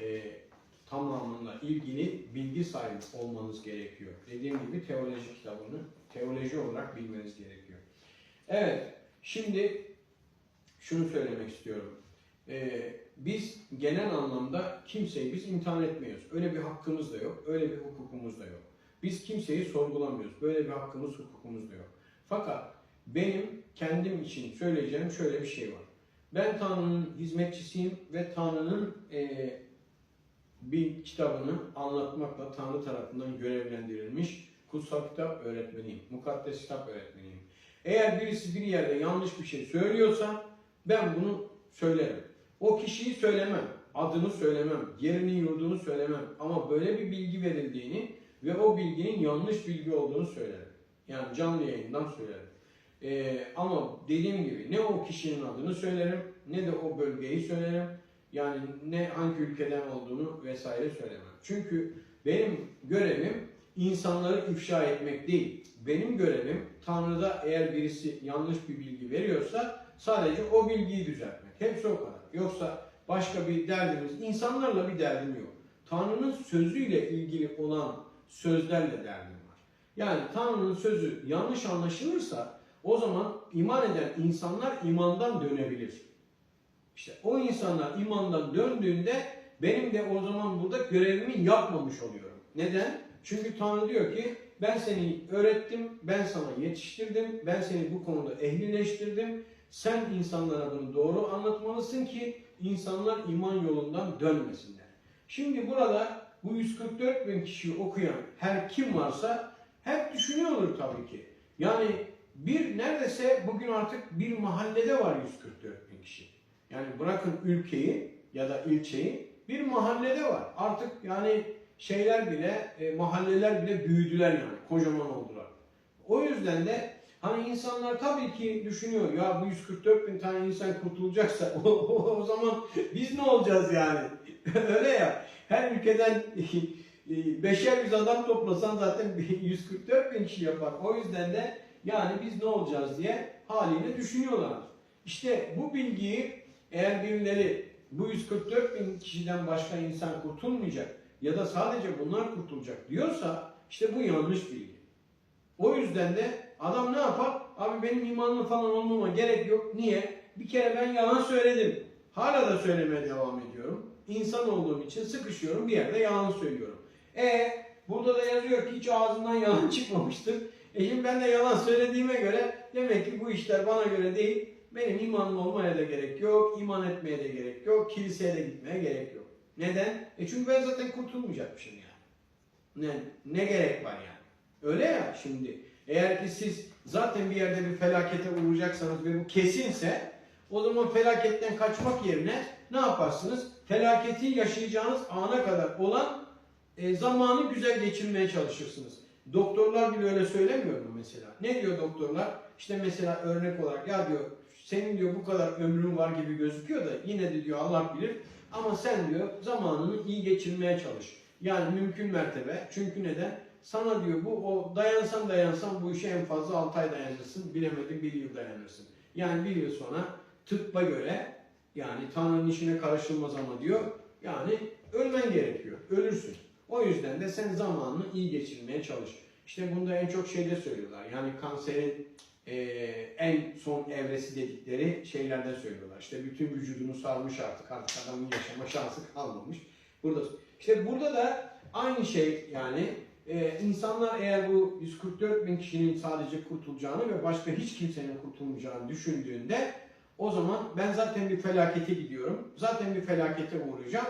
e, tamamıyla ilgili bilgi sahibi olmanız gerekiyor. Dediğim gibi teoloji kitabını teoloji olarak bilmeniz gerekiyor. Evet, şimdi şunu söylemek istiyorum. Ee, biz genel anlamda kimseyi biz imtihan etmiyoruz. Öyle bir hakkımız da yok, öyle bir hukukumuz da yok. Biz kimseyi sorgulamıyoruz. Böyle bir hakkımız, hukukumuz da yok. Fakat benim kendim için söyleyeceğim şöyle bir şey var. Ben Tanrı'nın hizmetçisiyim ve Tanrı'nın eee, bir kitabını anlatmakla Tanrı tarafından görevlendirilmiş kutsal kitap öğretmeniyim. Mukaddes kitap öğretmeniyim. Eğer birisi bir yerde yanlış bir şey söylüyorsa ben bunu söylerim. O kişiyi söylemem, adını söylemem, yerini yurdunu söylemem ama böyle bir bilgi verildiğini ve o bilginin yanlış bilgi olduğunu söylerim. Yani canlı yayından söylerim. Ee, ama dediğim gibi ne o kişinin adını söylerim ne de o bölgeyi söylerim. Yani ne hangi ülkeden olduğunu vesaire söylemem. Çünkü benim görevim insanları ifşa etmek değil. Benim görevim Tanrı'da eğer birisi yanlış bir bilgi veriyorsa sadece o bilgiyi düzeltmek. Hepsi o kadar. Yoksa başka bir derdimiz, insanlarla bir derdim yok. Tanrı'nın sözüyle ilgili olan sözlerle derdim var. Yani Tanrı'nın sözü yanlış anlaşılırsa o zaman iman eden insanlar imandan dönebilir. İşte o insanlar imandan döndüğünde benim de o zaman burada görevimi yapmamış oluyorum. Neden? Çünkü Tanrı diyor ki ben seni öğrettim, ben sana yetiştirdim, ben seni bu konuda ehlileştirdim. Sen insanlara bunu doğru anlatmalısın ki insanlar iman yolundan dönmesinler. Şimdi burada bu 144 bin kişiyi okuyan her kim varsa hep düşünüyordur tabii ki. Yani bir neredeyse bugün artık bir mahallede var 144 bin kişi. Yani bırakın ülkeyi ya da ilçeyi bir mahallede var. Artık yani şeyler bile, e, mahalleler bile büyüdüler yani. Kocaman oldular. O yüzden de hani insanlar tabii ki düşünüyor ya bu 144 bin tane insan kurtulacaksa o, zaman biz ne olacağız yani? Öyle ya. Her ülkeden e, beşer yüz adam toplasan zaten 144 bin kişi yapar. O yüzden de yani biz ne olacağız diye haliyle düşünüyorlar. İşte bu bilgiyi eğer birileri bu 144 bin kişiden başka insan kurtulmayacak ya da sadece bunlar kurtulacak diyorsa işte bu yanlış bilgi. O yüzden de adam ne yapar? Abi benim imanlı falan olmama gerek yok. Niye? Bir kere ben yalan söyledim. Hala da söylemeye devam ediyorum. İnsan olduğum için sıkışıyorum bir yerde yalan söylüyorum. E burada da yazıyor ki hiç ağzından yalan çıkmamıştır. E şimdi ben de yalan söylediğime göre demek ki bu işler bana göre değil. Benim imanlı olmaya da gerek yok, iman etmeye de gerek yok, kiliseye de gitmeye gerek yok. Neden? E çünkü ben zaten kurtulmayacakmışım yani. Ne, ne gerek var yani? Öyle ya şimdi. Eğer ki siz zaten bir yerde bir felakete uğrayacaksanız ve bu kesinse o zaman felaketten kaçmak yerine ne yaparsınız? Felaketi yaşayacağınız ana kadar olan e, zamanı güzel geçirmeye çalışırsınız. Doktorlar bile öyle söylemiyor mu mesela? Ne diyor doktorlar? İşte mesela örnek olarak ya diyor senin diyor bu kadar ömrün var gibi gözüküyor da yine de diyor Allah bilir. Ama sen diyor zamanını iyi geçirmeye çalış. Yani mümkün mertebe. Çünkü neden? Sana diyor bu o dayansan dayansan bu işe en fazla 6 ay dayanırsın. Bilemedin bir yıl dayanırsın. Yani bir yıl sonra tıbba göre yani Tanrı'nın işine karışılmaz ama diyor. Yani ölmen gerekiyor. Ölürsün. O yüzden de sen zamanını iyi geçirmeye çalış. İşte bunda en çok şeyde söylüyorlar. Yani kanserin e, en son evresi dedikleri şeylerde söylüyorlar. İşte bütün vücudunu sarmış artık. Artık adamın yaşama şansı kalmamış. Burada işte burada da aynı şey yani e, insanlar eğer bu 144 bin kişinin sadece kurtulacağını ve başka hiç kimsenin kurtulmayacağını düşündüğünde o zaman ben zaten bir felakete gidiyorum. Zaten bir felakete uğrayacağım.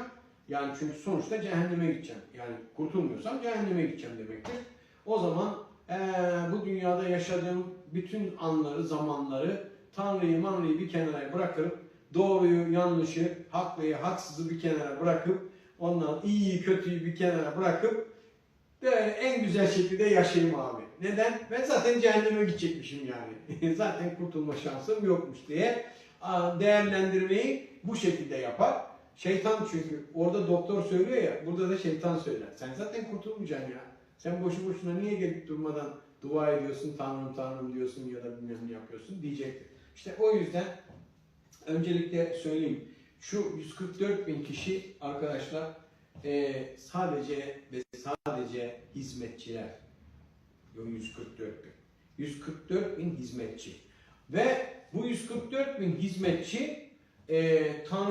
Yani çünkü sonuçta cehenneme gideceğim. Yani kurtulmuyorsam cehenneme gideceğim demektir. O zaman eee, bu dünyada yaşadığım bütün anları, zamanları Tanrı'yı, Manrı'yı bir kenara bırakıp doğruyu, yanlışı, haklıyı, haksızı bir kenara bırakıp ondan iyiyi, kötüyü bir kenara bırakıp böyle en güzel şekilde yaşayayım abi. Neden? Ben zaten cehenneme gidecekmişim yani. zaten kurtulma şansım yokmuş diye değerlendirmeyi bu şekilde yapar. Şeytan çünkü orada doktor söylüyor ya, burada da şeytan söyler. Sen zaten kurtulmayacaksın ya. Sen boşu boşuna niye gelip durmadan dua ediyorsun, Tanrım Tanrım diyorsun ya da bilmem ne yapıyorsun diyecektir. İşte o yüzden öncelikle söyleyeyim. Şu 144 bin kişi arkadaşlar e, sadece ve sadece hizmetçiler. Yok 144 bin. 144 bin hizmetçi. Ve bu 144 bin hizmetçi e, Tanrı